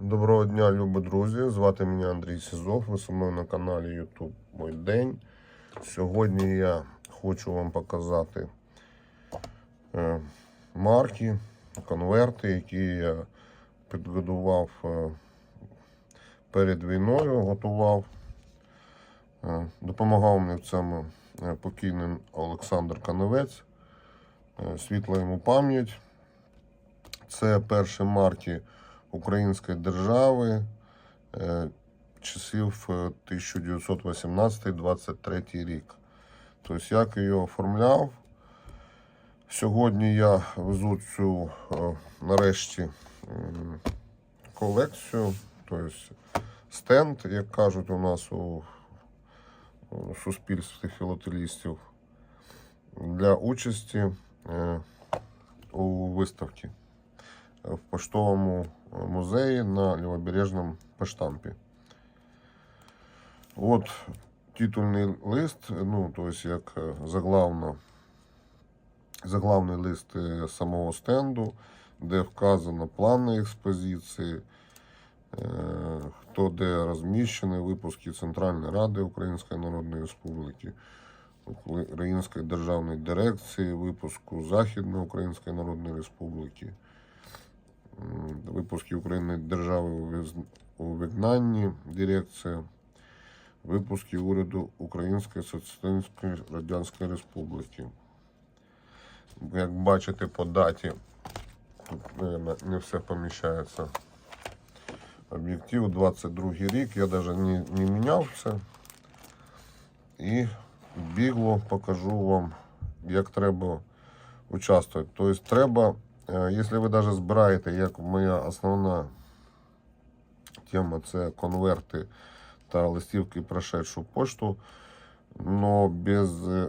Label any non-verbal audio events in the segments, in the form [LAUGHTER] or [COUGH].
Доброго дня, любі друзі. Звати мене Андрій Сізов. Ви зі мною на каналі YouTube Мой День. Сьогодні я хочу вам показати е, марки, конверти, які я підготував е, перед війною, готував. Е, допомагав мені в цьому покійний Олександр Каневець. Світла йому пам'ять. Це перші марки Української держави е, часів е, 1918-23 рік. Тобто, як я його оформляв. Сьогодні я везу цю е, нарешті колекцію, тобто стенд, як кажуть у нас у, суспільстві філателістів, для участі е, у виставці в поштовому музеї на Лівобережному поштампі. От титульний лист, ну, тобто як е, заглавно, заглавний лист е, самого стенду, де вказано плани експозиції, е, хто де розміщений, випуски Центральної Ради Української Народної Республіки, Української державної дирекції, випуску Західної Української Народної Республіки, випуски України держави у вигнанні, дирекція, випуски уряду Української Соціалістичної Радянської Республіки. Як бачите по даті, тут, наверное, не все поміщається. Об'єктив 22 рік, я навіть не, не міняв це. І бігло покажу вам, як треба участвувати. Тобто треба, якщо ви навіть збираєте, як моя основна тема це конверти та листівки прошедшу пошту, но без е,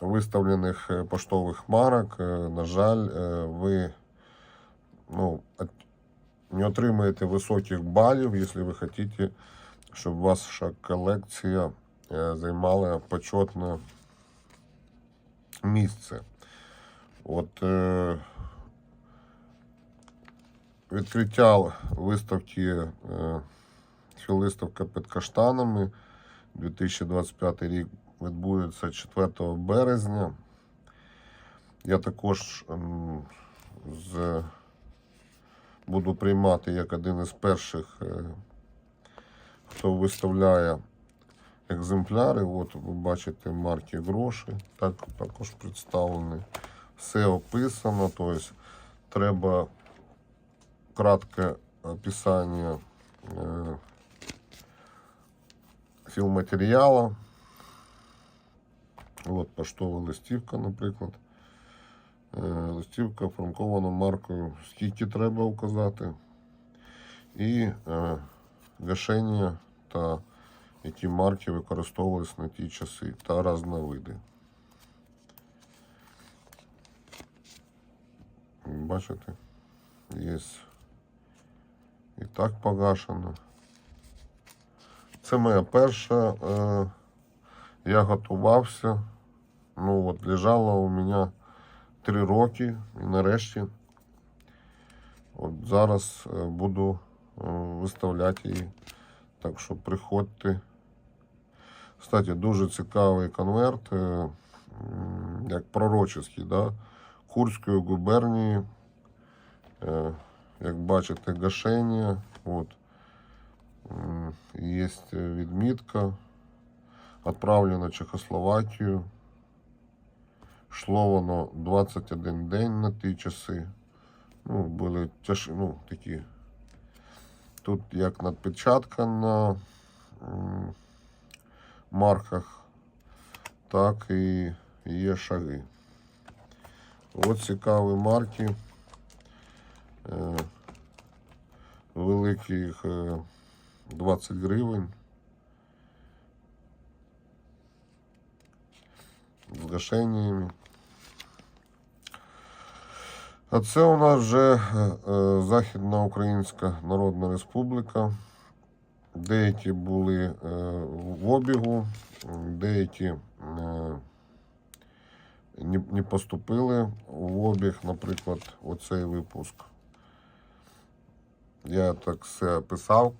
виставлених е, поштових марок, е, на жаль, е, ви ну, не отримаєте високих балів, якщо ви хочете, щоб ваша колекція е, займала почетне місце. От е, відкриття виставки е, філиставка під каштанами 2025 рік відбудеться 4 березня. Я також ем, з, буду приймати як один із перших, е, хто виставляє екземпляри. От ви бачите марки гроші, так також представлені. Все описано, тобто треба кратке описання е, філматеріалу. От поштова листівка, наприклад. Е, Листівка оформкована маркою, скільки треба указати. І е, гашення та які марки використовувались на ті часи та різновиди. Бачите? Є і так погашено. Це моя перша. Е, я готувався. Ну от лежала у мене три роки і нарешті. От зараз е, буду е, виставляти її. Так що приходьте. Кстати, дуже цікавий конверт, як пророческий, да? Курської губернії. Е, Як бачите, гашення. От. Є відмітка. Відправлено Чехословакію. Шло воно 21 день на ті часи. Ну, були тяж, ну, такі. Тут як надпечатка на марках, так і є шаги. От цікаві марки. Е, великих е, 20 гривень. З гашеннями. А це у нас вже е, е, Західна Українська Народна Республіка. Деякі були е, в обігу, деякі е, не поступили в обіг, наприклад, оцей випуск. Я так все писав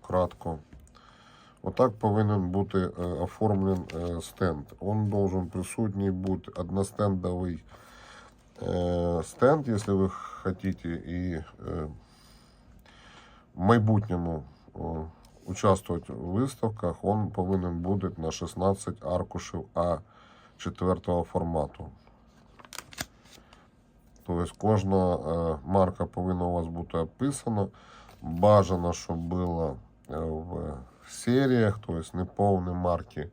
коротко. Отак повинен бути е, оформлен е, стенд. Он должен присутній бути одностендовий е, стенд, якщо ви хотите, і в майбутньому участвувати в виставках, він повинен бути на 16 аркушів А4 формату. Тобто кожна е, марка повинна у вас бути описана. Бажано, щоб було е, в серіях, тобто не повні марки.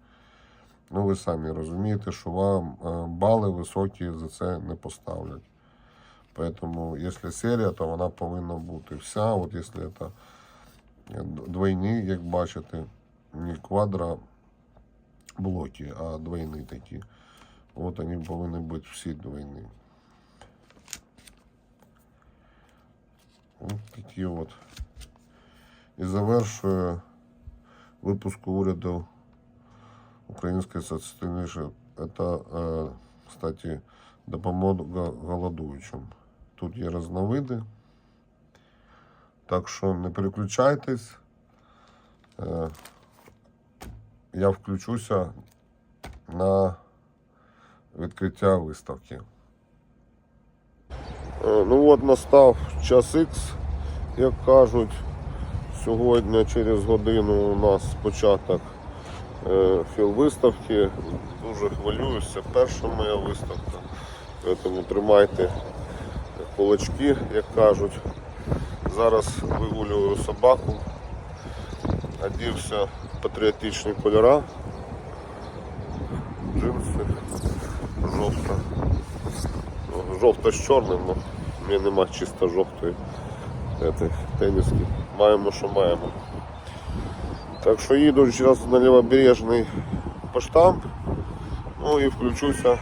Ну, ви самі розумієте, що вам е, бали високі за це не поставлять. Поэтому, якщо серія, то вона повинна бути вся. От якщо це двойні, як бачите, не квадро блоки, а двойні такі. От вони повинні бути всі двойні. Ось такі от. І завершує випуск уряду Української соціальної. Це, кстати, допомога голодуючим. Тут є різновиди. Так що не переключайтесь. Е, Я включуся на відкриття виставки. Е, Ну от настав час Х, як кажуть. Сьогодні через годину у нас початок е, філ-виставки. Дуже хвилююся. Перша моя виставка. Тому тримайте кулачки, як кажуть. Зараз вигулюю собаку. Одівся патріотичні кольори. Джинси жовта. Ну, Жовта з чорним, мене нема чисто жовтої этой, теніски. Маємо, що маємо. Так що їду зараз на лівобережний поштамп. Ну і включуся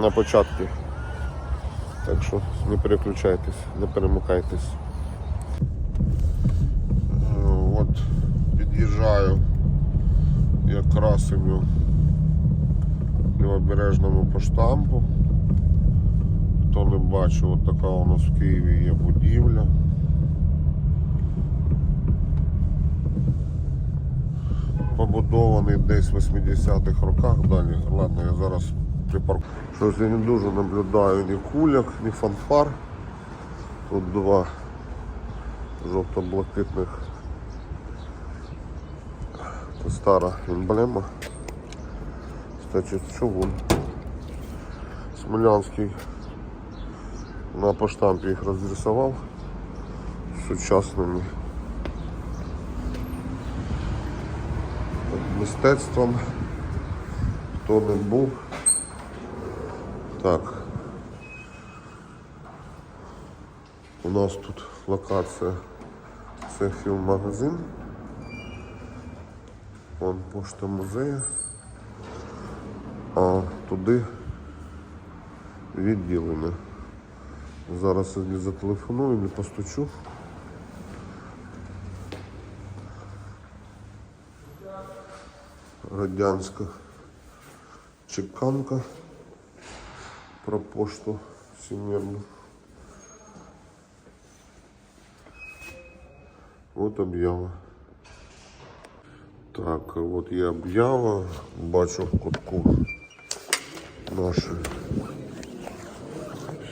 на початки. Так що не переключайтесь, не перемикайтесь. Е, От під'їжджаю якраз ім'ю лівобережному поштампу. Хто не бачив, от така у нас в Києві є будівля. Побудований десь в 80-х роках далі. Ладно, я зараз припаркую. Щось я не дуже наблюдаю ні куляк, ні фанфар. Тут два жовто-блакитних. Це стара емблема. Кстати, чугун. Смолянський на поштампі їх розрисував сучасними мистецтвом. Хто не був. Так. У нас тут локація. Це фільм-магазин. Вон пошта музею. А туди відділення. Зараз я зателефоную, не постучу. Радянська чеканка про пошту всемирну. От об'ява. Так, от є об'ява. Бачу в кутку наші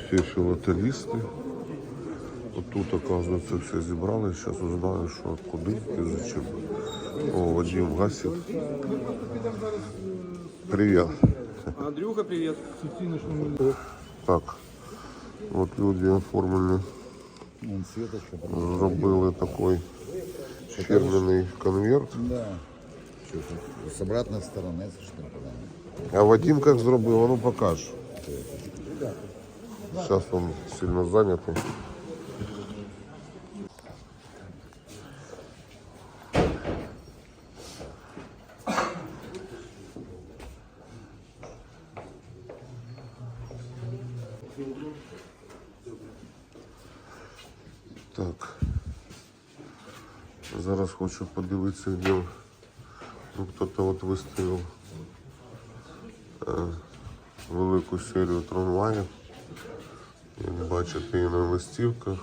всі філателісти. Отут, оказується, все зібрали. Зараз узнаю, що куди і зачем. О, Вадим гасит. Привіт. Андрюха, привет. Так. От люди оформлені. Вон Светочка. Зробили такий фірменний конверт. Да. Что, с обратной стороны, если что, подам. А Вадим як зробив, а ну покаж. Зараз він сильно зайнятий. Так. Зараз хочу подивитися, де ну, хто-то от виставив велику серію трамваїв Як бачите, і на листівках.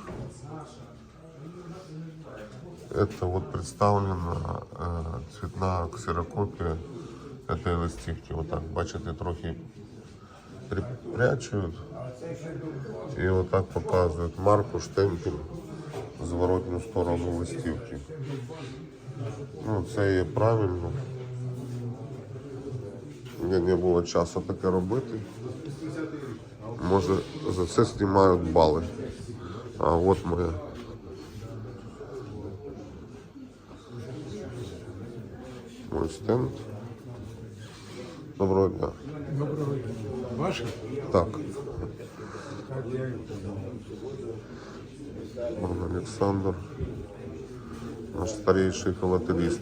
Это вот представлена э, цветная ксерокопия этой листівки. Вот так, бачите, трохи припрячують. І отак показують марку, штемпель, зворотню сторону листівки. Ну, це є правильно. Мені не було часу таке робити. Може, за це знімають бали. А от моя. Мой стенд. Доброго дня. Доброго дня. Ваша? Так, пан Олександр, наш старейший филателист.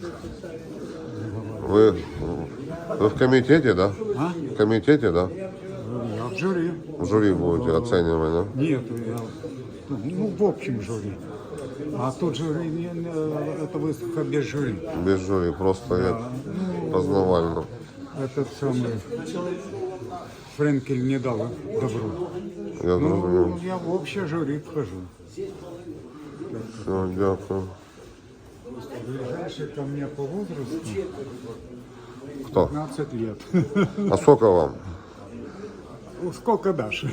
Вы, вы в комитете, да? А? В комитете, да? Жюри. Будете оценивать, да? Нет, я, ну, в общем жюри. А тут жюри, не, не, это выставка без жюри. Без жюри, просто як познавально. Этот самый Френкель не дал добро. Я Ну, зрозумів. я в общее жюри вхожу. Все, дякую. Ближайший ко мне по возрасту Хто? 15 лет. А сколько вам? Ну, Сколько дашь?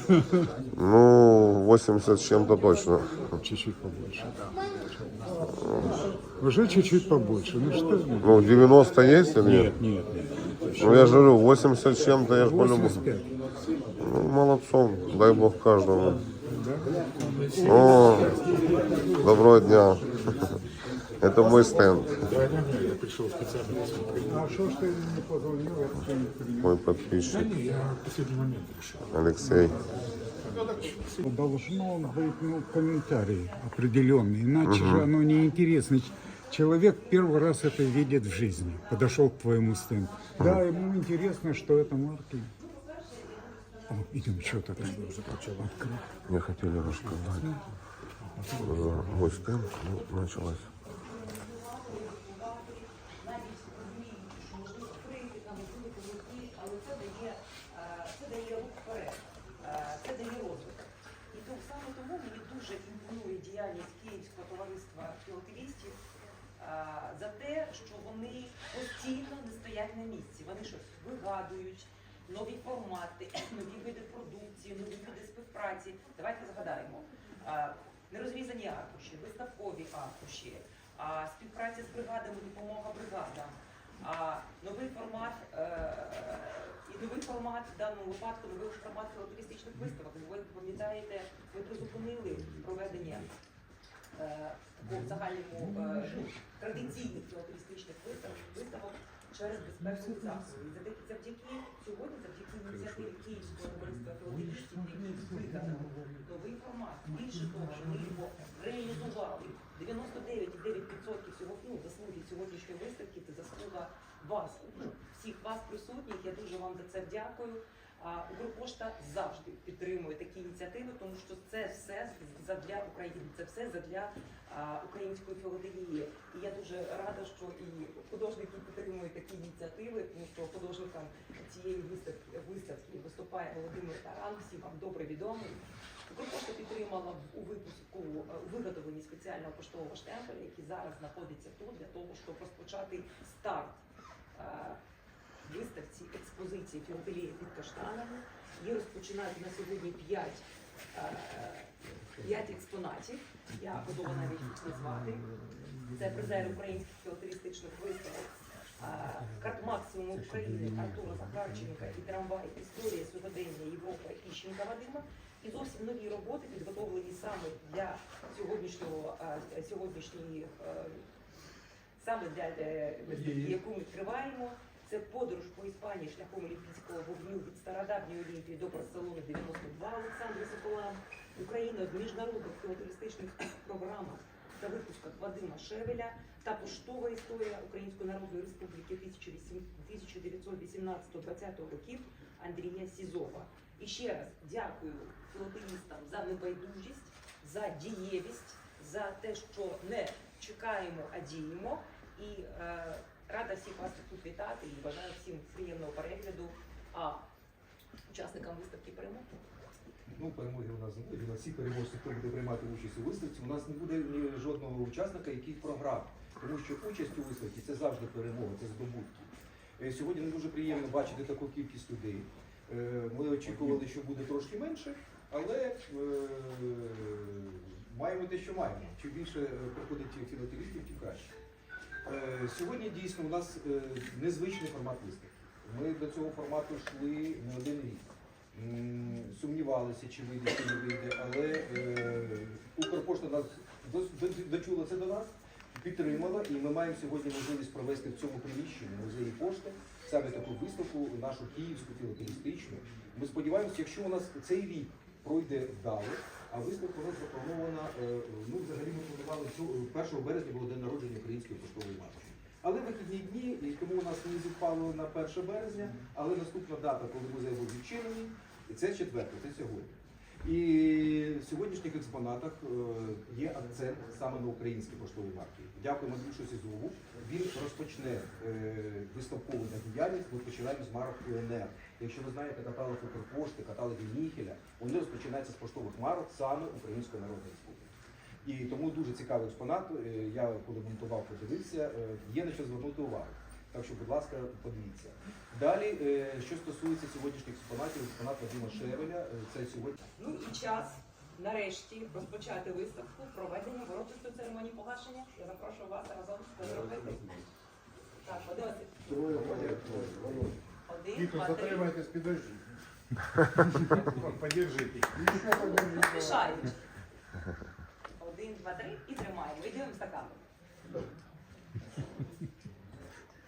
Ну, 80 с чем-то точно. Чуть-чуть побольше. Уже чуть-чуть побольше. Ну что? Ну, 90 есть или нет? Нет, нет, нет. Ну, я же говорю, 80 с чем-то, я же по-любому. 85. Ну, молодцом, дай бог каждому. О, доброго дня. Это мой стенд, я мой подписчик. Алексей. Должно быть ну, комментарий определенный, иначе же оно неинтересно. Человек первый раз это видит в жизни, подошел к твоему стенду. Да, ему интересно, что это марки. О, идем, что-то там открыть. Мне хотели рассказать за мой стенд, ну, началось. Вигадують, нові формати, [CLEARS THROAT] нові види продукції, нові види співпраці. Давайте згадаємо. Нерозрізані аркуші, виставкові аркуші, співпраця з бригадами, допомога бригадам, новий формат е, і новий формат в даному випадку новий формат філателістичних виставок. Ви пам'ятаєте, ми призупинили проведення е, загальному е, традиційних філателістичних виставок через безпеку засоби. І завдяки, завдяки сьогодні, завдяки ініціативі Київського товариства філателістів, які вигадали новий формат. Більше того, ми його реалізували. 99,9% всього ну, заслуги сьогоднішньої виставки це заслуга вас, ну, всіх вас присутніх. Я дуже вам за це дякую. Укрпошта завжди підтримує такі ініціативи, тому що це все задля України, це все задля української філателії. І я дуже рада, що і художники підтримують такі ініціативи, тому що художникам цієї виставки, виставки виступає Володимир Таран, всі вам добре відомий. Укрпошта підтримала у випуску е, у виготовленні спеціального поштового штемпеля, який зараз знаходиться тут для того, щоб розпочати старт е, виставці експозиції філателії під каштанами. Її розпочинають на сьогодні 5, 5 експонатів. Я готова навіть їх назвати. Це призер українських філателістичних виставок. е, Карт максимум України Артура Захарченка і трамвай Історія сьогодення Європа Іщенка Вадима. І зовсім нові роботи підготовлені саме для сьогоднішнього е, сьогоднішньої е, саме для е, виставки, яку ми триваємо. Це подорож по Іспанії шляхом Олімпійського вогню від стародавньої Олімпії до Барселони 92 Олександра Сокола. Україна в міжнародних філателістичних програмах та випусках Вадима Шевеля та поштова історія Української Народної Республіки 1918-20 років Андрія Сізова. І ще раз дякую філателістам за небайдужість, за дієвість, за те, що не чекаємо, а діємо. І е, рада всіх вас тут вітати і бажаю всім приємного перегляду. А учасникам виставки перемоги. Ну, перемоги у нас не буде. Всі переможці, хто буде приймати участь у виставці, у нас не буде ні жодного учасника, який програв. Тому що участь у виставці це завжди перемога, це здобутки. Е, Сьогодні не дуже приємно бачити таку кількість людей. Е, Ми очікували, що буде трошки менше, але е, маємо те, що маємо. Чим більше приходить філателістів, тим краще. Е, Сьогодні дійсно у нас е, незвичний формат виставки. Ми до цього формату йшли не один рік. Сумнівалися, чи вийде, чи не вийде, але е, Укрпошта нас дочула це до нас, підтримала, і ми маємо сьогодні можливість провести в цьому приміщенні музеї пошти саме таку виставку, нашу київську філателістичну. Ми сподіваємося, якщо у нас цей рік пройде вдало, а виставка нас запланована, ну взагалі ми планували цю- 1 березня було день народження української поштової марки. Але вихідні дні, і тому у нас не зіпало на 1 березня, але наступна дата, коли музей був відчинений, це четверте, це сьогодні. І в сьогоднішніх експонатах е, є акцент саме на українські поштові марки. Дякуємо Андрюшу Сізову. Він розпочне е, виставкову діяльність. Ми починаємо з марок УНР. Якщо ви знаєте каталог Укрпошти, каталоги Ніхеля, вони розпочинаються з поштових марок саме Української Народної Республіки. І тому дуже цікавий експонат. Е, Я коли монтував, подивився, є на що звернути увагу. Так що, будь ласка, подивіться. Далі, е, що стосується сьогоднішніх експонатів, експонат Вадима Шевеля, е, це сьогодні. Ну і час нарешті розпочати виставку проведення урочистої церемонії погашення. Я запрошую вас разом це зробити. Так, Вадим Васильович. Один, два. Затримайтесь, підожди. [LAUGHS] Подержите. Поспішають. Один, два, три і тримаємо. І стаканом.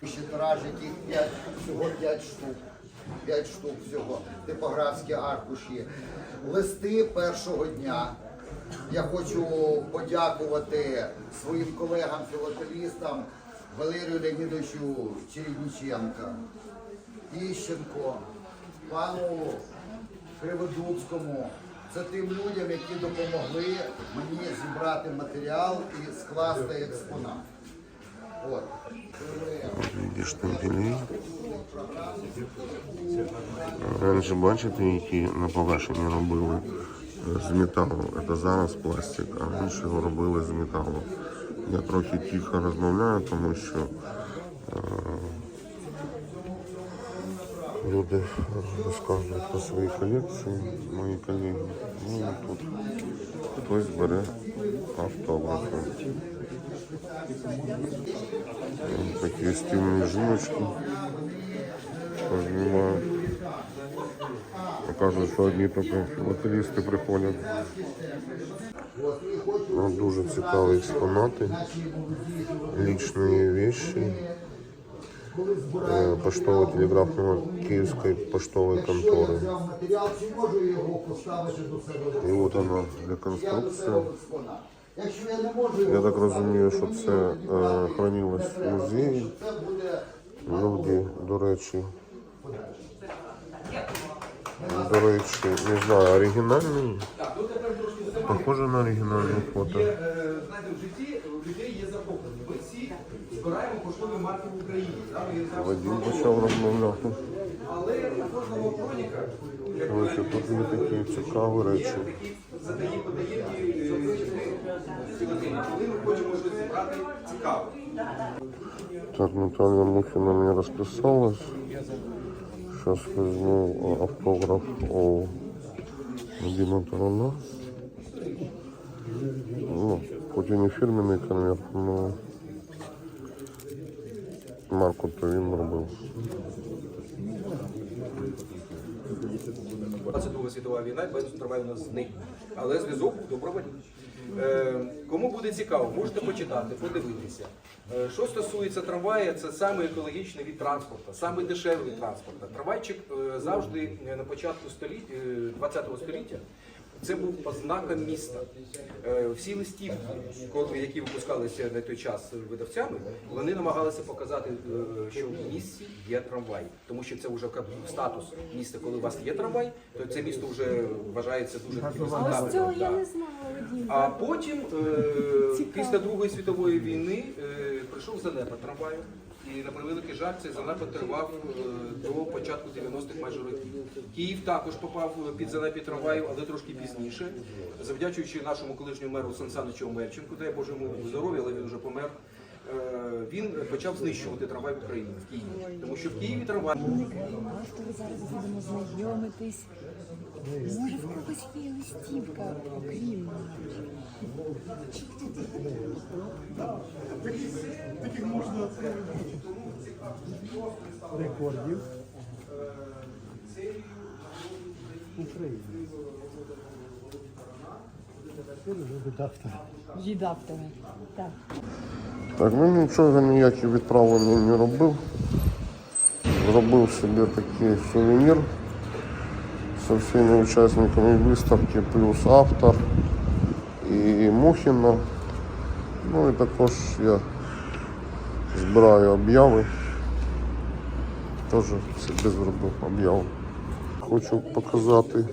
Ще тираж, яких 5, всього 5 штук. 5 штук всього. Типографські аркуші. Листи першого дня. Я хочу подякувати своїм колегам-філателістам Валерію Леонідовичу Чередніченка, Іщенко, пану Криводубському. Це тим людям, які допомогли мені зібрати матеріал і скласти експонат. Видиш штемпелі. Раніше бачите, які на погашення робили з металу. Це зараз пластик, а раніше його робили з металу. Я трохи тихо розмовляю, тому що е, люди розказують про свої колекції, мої колеги. Ну і тут хтось бере автографи. Такі стильні жіночки познімають. Показують, що одні тільки філателісти приходять. Ну, дуже цікаві експонати, лічні вещи. Е, Поштово-телеграфного Київської поштової контори. І от вона реконструкція. Я так розумію, що це е, хранилось в музеї. Люди, до речі, до речі, не знаю, оригінальний. Похоже на оригінальне фото. Знаєте, в житті збираємо поштові марки в Україні. да, ми їх завжди Вадим збираємо. почав розмовляти. Але у кожного хроніка, як Ось тут є такі цікаві є речі. такі задані подаємні е, філателії. Коли ми хочемо щось зібрати цікаве. Так, Наталья Мухина мне расписалась. Сейчас возьму автограф у Вадима Тарана. Ну, хоть и не фирменный конверт, но марку-то він робив. 22 світова війна, триває у нас зник. Але зв'язок добровольний. Е, кому буде цікаво, можете почитати, подивитися. Е, що стосується трамвая, це саме екологічний від транспорту, саме дешевий від транспорту. Трамвайчик е, завжди е, на початку століття, 20-го століття. Це був ознаком міста. Е, Всі листівки, коли- які випускалися на той час видавцями, вони намагалися показати, е, що в місті є трамвай, тому що це вже статус міста. Коли у вас є трамвай, то це місто вже вважається дуже таким цього я не знала, А потім, е, після Другої світової війни, прийшов занепад трамваю. І на превеликий жаль, цей занепад тривав е, до початку 90-х майже років. Київ також попав під занепід трамваїв, але трошки пізніше. Завдячуючи нашому колишньому меру Сан Саничу Омельченку, дай Боже йому здоров'я, але він вже помер. е, Він почав знищувати трамвай в Україні в Києві, тому що в Києві трамвай. Автори зараз будемо знайомитись. Може, в когось є листівка, окрім нашої? Від автора. Так. Так, ну нічого ніякі відправлення не робив. Зробив собі такий сувенір з всіма учасниками виставки, плюс автор і Мухіна. Ну і також я збираю обяви. Теж собі зробив об'яву. Хочу показати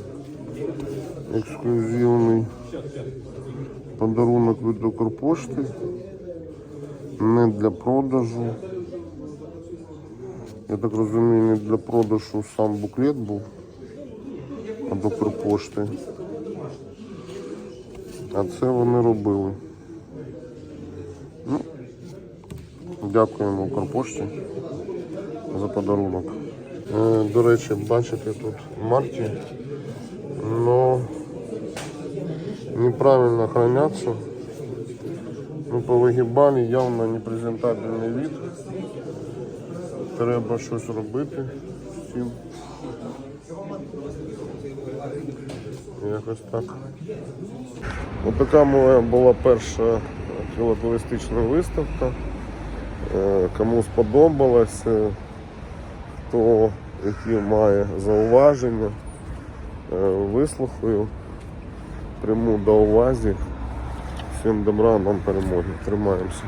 ексклюзивний подарунок від Укрпошти не для продажу. Я так розумію, не для продажу сам буклет був а до Укрпошти. А це вони робили. Ну, дякуємо Укрпошті за подарунок. Е, До речі, бачите тут марки, но неправильно хранятся. Ну, повигибалі явно непрезентабельний від. Треба щось робити з цим. Якось так. Отака моя була перша філателістична виставка. Е, Кому сподобалось, хто які має зауваження, е, вислухаю, прийму до увазі. Всім добра, нам перемоги. Тримаємося.